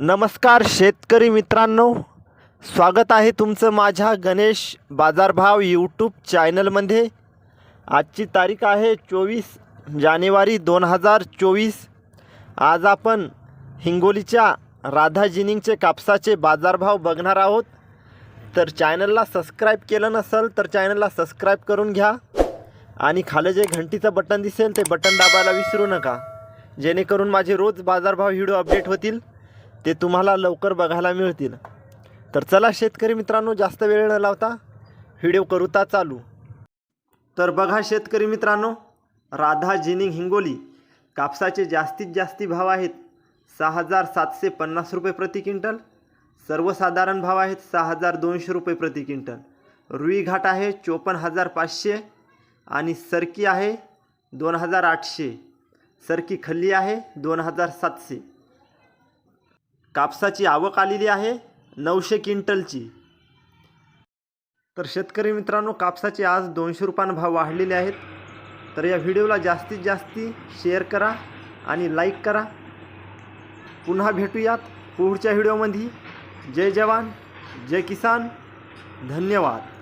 नमस्कार शेतकरी मित्रांनो. स्वागत आहे तुमचं माझ्या गणेश बाजारभाव यूट्यूब चॅनलमध्ये आजची तारीख आहे चोवीस जानेवारी दोन हजार चोवीस. आज आपण हिंगोलीच्या राधा जिनिंगचे कापसाचे बाजारभाव बघणार आहोत. तर चॅनलला सबस्क्राईब केलं नसेल तर चॅनलला सबस्क्राईब करून घ्या. आणि खाली जे घंटीचं बटन दिसेल ते बटन दाबायला विसरू नका. जेणेकरून माझे रोज बाजारभाव व्हिडिओ अपडेट होतील. ते तुम्हाला लवकर बघायला मिळतील. तर चला शेतकरी मित्रांनो जास्त वेळ न लावता व्हिडिओ करूता चालू. तर बघा शेतकरी मित्रांनो राधा जिनिंग हिंगोली कापसाचे जास्तीत जास्ती भाव आहेत सहा हजार सातशे पन्नास रुपये प्रति क्विंटल. सर्वसाधारण भाव आहेत सहा हजार दोनशे रुपये प्रति क्विंटल. रुई घाट आहे चोपन्न हजार पाचशे आणि सरकी आहे दोन हजार आठशे. सरकी खल्ली आहे दोन हजार सातशे. कापसाची आवक आलेली आहे नऊशे क्विंटलची. तर शेतकरी मित्रांनो कापसाचे आज दोनशे रुपयानं भाव वाढलेले आहेत. तर या व्हिडिओला जास्तीत जास्ती शेअर करा आणि लाईक करा. पुन्हा भेटूयात पुढच्या व्हिडिओमध्ये. जय जवान जय किसान. धन्यवाद.